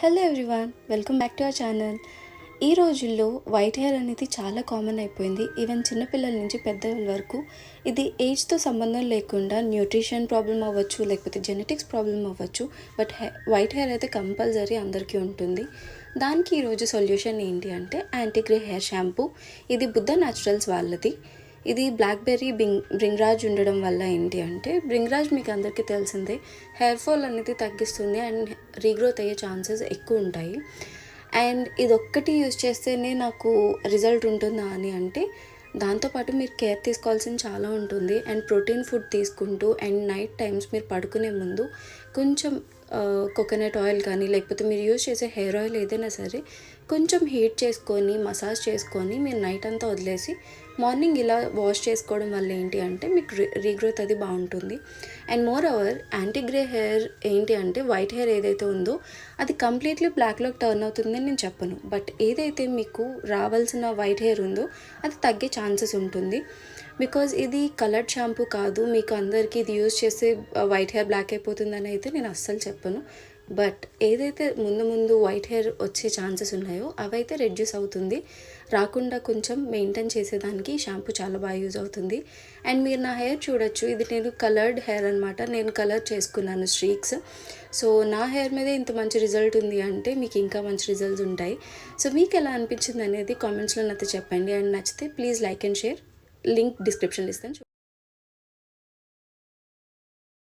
Hello everyone welcome back to our channel ఈ రోజుల్లో white hair అనేది చాలా కామన్ అయిపోయింది. ఈవెన్ చిన్నపిల్లల నుంచి పెద్దల వరకు ఇది ఏజ్తో సంబంధం లేకుండా న్యూట్రిషన్ ప్రాబ్లం అవ్వచ్చు లేకపోతే జెనెటిక్స్ ప్రాబ్లం అవ్వచ్చు బట్ వైట్ హెయిర్ అయితే కంపల్సరీ అందరికీ ఉంటుంది. దానికి ఈరోజు సొల్యూషన్ ఏంటి అంటే యాంటీగ్రే హెయిర్ షాంపూ ఇది బుద్ధ న్యాచురల్స్ వాళ్ళది. ఇది బ్లాక్బెర్రీ బింగ్ బ్రింగ్రాజ్ ఉండడం వల్ల ఏంటి అంటే బ్రింగ్రాజ్ మీకు అందరికీ తెలిసిందే హెయిర్ ఫాల్ అనేది తగ్గిస్తుంది అండ్ రీగ్రోత్ అయ్యే ఛాన్సెస్ ఎక్కువ ఉంటాయి. అండ్ ఇది ఒక్కటి యూజ్ చేస్తేనే నాకు రిజల్ట్ ఉంటుందా అని అంటే దాంతోపాటు మీరు కేర్ తీసుకోవాల్సింది చాలా ఉంటుంది. అండ్ ప్రోటీన్ ఫుడ్ తీసుకుంటూ అండ్ నైట్ టైమ్స్ మీరు పడుకునే ముందు కొంచెం కోకోనట్ ఆయిల్ కానీ లేకపోతే మీరు యూజ్ చేసే హెయిర్ ఆయిల్ ఏదైనా సరే కొంచెం హీట్ చేసుకొని మసాజ్ చేసుకొని మీరు నైట్ అంతా వదిలేసి మార్నింగ్ ఇలా వాష్ చేసుకోవడం వల్ల ఏంటి అంటే మీకు రీగ్రోత్ అది బాగుంటుంది. And moreover anti grey hair ఏంటి అంటే వైట్ హెయిర్ ఏదైతే ఉందో అది కంప్లీట్లీ బ్లాక్లోకి టర్న్ అవుతుందని నేను చెప్పను. బట్ ఏదైతే మీకు రావాల్సిన వైట్ హెయిర్ ఉందో అది తగ్గే ఛాన్సెస్ ఉంటుంది. బికాజ్ ఇది కలర్డ్ షాంపూ కాదు. మీకు అందరికీ ఇది యూజ్ చేస్తే వైట్ హెయిర్ బ్లాక్ అయిపోతుందని అయితే నేను అస్సలు చెప్పను. బట్ ఏదైతే ముందు ముందు వైట్ హెయిర్ వచ్చే ఛాన్సెస్ ఉన్నాయో అవైతే రెడ్యూస్ అవుతుంది. రాకుండా కొంచెం మెయింటైన్ చేసేదానికి షాంపూ చాలా బాగా యూజ్ అవుతుంది. అండ్ మీరు నా హెయిర్ చూడొచ్చు. ఇది నేను కలర్డ్ హెయిర్ అనమాట నేను కలర్ చేసుకున్నాను స్ట్రీక్స్ సో నా హెయిర్ మీద ఇంత మంచి రిజల్ట్ ఉంది అంటే మీకు ఇంకా మంచి రిజల్ట్స్ ఉంటాయి. సో మీకు ఎలా అనిపించింది అనేది కామెంట్స్లో నాతో చెప్పండి. అండ్ నచ్చితే please like and share link డిస్క్రిప్షన్లో ఇస్తాను